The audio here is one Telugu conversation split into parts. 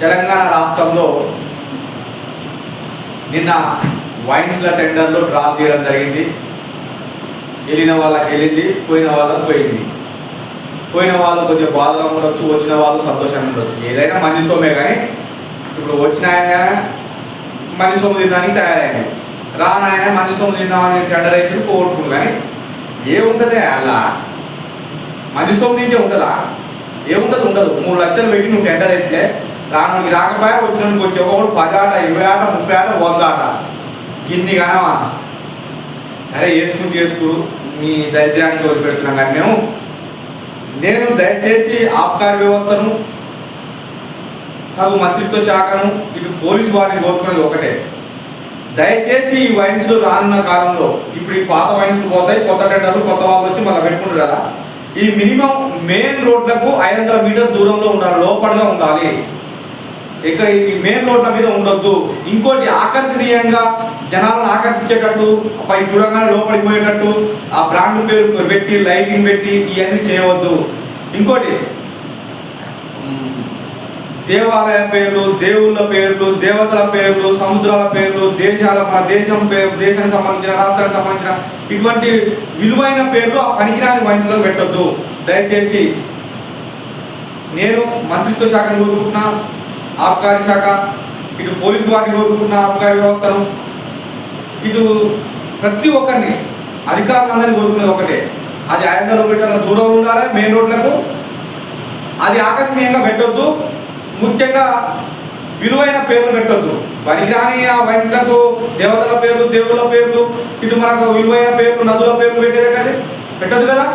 తెలంగాణ రాష్ట్రంలో నిన్న వైన్స్ల టెండర్లో డ్రాప్ చేయడం జరిగింది. వెళ్ళిన వాళ్ళకి వెళ్ళింది పోయిన వాళ్ళకి పోయింది. పోయిన వాళ్ళు కొంచెం బాధలు ఉండొచ్చు వచ్చిన వాళ్ళు సంతోషంగా ఉండొచ్చు. ఏదైనా మంది సోమే కానీ ఇప్పుడు వచ్చిన ఆయన మంది సోము తినడానికి తయారైంది. రానాయన మంది సోము తిందామని టెండర్ వేసి పోగొట్టుకుంటు కానీ ఏముంటుంది అలా? మంది సోము తింటే ఉంటుందా? ఏముంటుంది? ఉండదు. మూడు లక్షలు పెట్టి నువ్వు టెండర్ అయితే రానుడికి రాకపోయా వచ్చినకి వచ్చే ఒకడు పది ఆట ఇరవై ఆట ముప్పై ఆట వంద ఆట. ఇన్ని కానవా సరే వేసుకుని చేసుకుడు మీ దరిద్రానికి వదిలిపెడుతున్నాం కానీ మేము. నేను దయచేసి ఆబ్కార్ వ్యవస్థను తగు మంత్రిత్వ శాఖను ఇటు పోలీసు వారిని కోరుకునేది ఒకటే. దయచేసి ఈ వైన్స్లు రానున్న కాలంలో ఇప్పుడు ఈ పాత వైన్స్ పోతాయి కొత్త టెండర్లు కొత్త వాళ్ళు వచ్చి మళ్ళీ పెట్టుకుంటారు కదా. ఈ మినిమం మెయిన్ రోడ్లకు ఐదు వందల మీటర్ దూరంలో ఉండాలి లోపలగా ఉండాలి. ఇక ఈ మెయిన్ రోడ్ల మీద ఉండొద్దు. ఇంకోటి ఆకర్షణీయంగా జనాలను ఆకర్షించేటట్టు పై చూడగానే లోపలికి పోయేటట్టు ఆ బ్రాండ్ పేరు పెట్టి లైటింగ్ పెట్టి ఇవన్నీ చేయవద్దు. ఇంకోటి దేవాలయ పేర్లు దేవుళ్ళ పేర్లు దేవతల పేర్లు సముద్రాల పేర్లు దేశాల మన దేశం పేరు దేశానికి సంబంధించిన రాష్ట్రానికి సంబంధించిన ఇటువంటి విలువైన పేర్లు ఆ పనికిరాని మనుషులకు పెట్టొద్దు. దయచేసి నేను మంత్రిత్వ శాఖను కోరుకుంటున్నా. ఆబ్కారీ శాఖ ఇటు పోలీసు వారిని కోరుకున్న ఆబ్కారీ వ్యవస్థను ఇటు ప్రతి ఒక్కరిని అధికారులందరినీ కోరుకునేది ఒకటే. అది ఐదు వందల మీటర్ల దూరం ఉండాలి మెయిన్ రోడ్లకు. అది ఆకర్షణీయంగా పెట్టొద్దు ముఖ్యంగా విలువైన పేర్లు పెట్టొద్దు. పనికిరాని ఆ వయసులకు దేవతల పేర్లు దేవుళ్ళ పేర్లు ఇటు మనకు విలువైన పేర్లు నదుల పేర్లు పెట్టేదే కదా పెట్టద్దు కదా?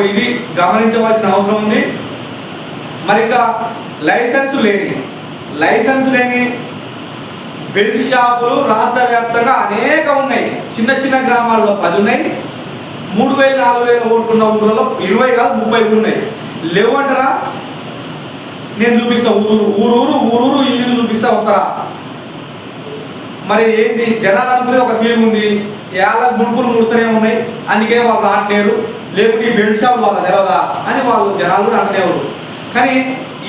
ఇది గమనించవలసిన అవసరం ఉంది. మరి లైసెన్స్ లేని లైసెన్స్ లేని బెల్ట్ షాపులు రాష్ట్ర వ్యాప్తంగా అనేక ఉన్నాయి. చిన్న చిన్న గ్రామాల్లో పది ఉన్నాయి. మూడు వేలు నాలుగు వేలు ఓటుకున్న ఊళ్ళలో ఇరవై కాదు ముప్పై ఉన్నాయి. లేవంటారా? నేను చూపిస్తా ఊరూరు. ఊరూరు ఊరూరు ఇల్లు చూపిస్తా వస్తారా? మరి ఏంది? జనాలు అనుకునే ఒక తీరు ఉంది. ఏళ్ళ ముడుపులు ముడుతూనే ఉన్నాయి. అందుకే వాళ్ళు రావట్లేరు. లేకుంటే ఈ బెల్ట్ షాప్ వాళ్ళ తెలవదా? అని వాళ్ళు జనాలు కూడా అంటలేరు కానీ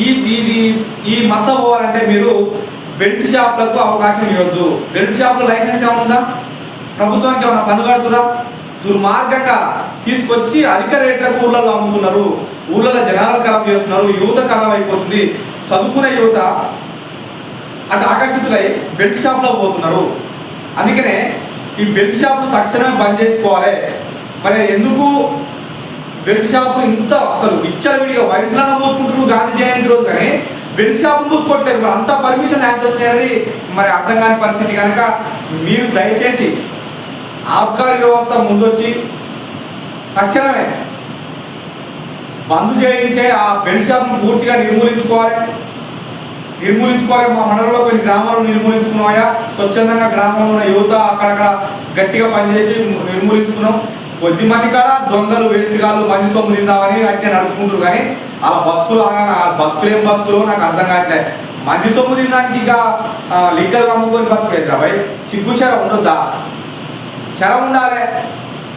ఈ ఇది ఈ మచ్చ పోవాలంటే మీరు బెల్ట్ షాప్లకు అవకాశం ఇవ్వద్దు. బెల్ట్ షాప్లో లైసెన్స్ ఏమైనా ఉందా? ప్రభుత్వానికి ఏమైనా పన్ను కడుతురా? దుర్మార్గంగా తీసుకొచ్చి అధిక రేట్లకు ఊళ్ళలో అమ్ముతున్నారు. ఊళ్ళలో జనాలు ఖరాబ్ చేస్తున్నారు. యువత ఖరాబ్ అయిపోతుంది. చదువుకునే యువత అటు ఆకర్షితులై బెల్ట్ షాప్లో పోతున్నారు. అందుకనే ఈ బెల్ట్ షాప్ను తక్షణమే బంద్ చేసుకోవాలి. మరి ఎందుకు బెల్ట్ షాపులు ఇంత అసలు విచ్చలవిడిగా వైరస్లను మూసుకుంటున్నారు గాంధీ జయంతి రోజు కానీ బెల్ట్ షాపులు మూసుకోవట్లేదు మరి అంత పర్మిషన్ యాడ్ చేస్తున్నాయి అనేది మరి అర్థం కాని పరిస్థితి కనుక మీరు దయచేసి ఆబ్కారీ వ్యవస్థ ముందొచ్చి తక్షణమే బంద్ చేయించే ఆ బెల్ట్ షాప్ను పూర్తిగా నిర్మూలించుకోవాలి. నిర్మూలించుకోవాలి మా మండలంలో కొన్ని గ్రామాలను నిర్మూలించుకున్నాయా స్వచ్ఛందంగా గ్రామంలో ఉన్న యువత అక్కడక్కడ గట్టిగా పనిచేసి నిర్మూలించుకున్నాం. కొద్ది మంది కాడ దొంగలు వేస్ట్ మంచి సొమ్ము తిందామని అట్టే నడుపుకుంటారు కానీ ఆ బతుకులు ఆ బతుకులు ఏం బతుకులు నాకు అర్థం కావట్లేదు మంచి సొమ్ము తినడానికి ఇక లిక్కర్ అమ్ముకొని బతుకులేదు రాబాయ్ సిగ్గు శరం ఉండొద్దా? శరం ఉండాలి.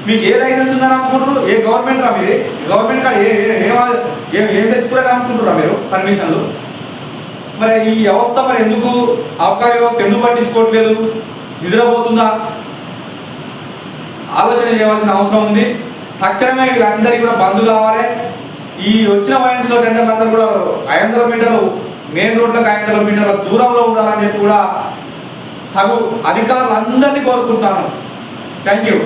మీకు ఏ లైసెన్స్ ఉందని అనుకుంటారు ఏ గవర్నమెంట్ రా మీది? గవర్నమెంట్ కాడ ఏ ఏం ఏం ఏం తెచ్చుకోరని అనుకుంటారా మీరు? పర్మిషన్లు? మరి ఈ వ్యవస్థ మరి ఎందుకు? అవకాశ వ్యవస్థ ఎందుకు పట్టించుకోవట్లేదు. నిద్రపోతుందా? ఆలోచన చేయవలసిన అవసరం ఉంది. తక్షణమే వీళ్ళందరికీ కూడా బంద్ కావాలి. ఈ వచ్చిన వైన్స్లో టెండర్లు అందరూ కూడా ఐదు వందల మీటర్లు మెయిన్ రోడ్లకు ఐదు వందల మీటర్ల దూరంలో ఉండాలని చెప్పి కూడా తగు అధికారులందరినీ కోరుకుంటాను. Thank you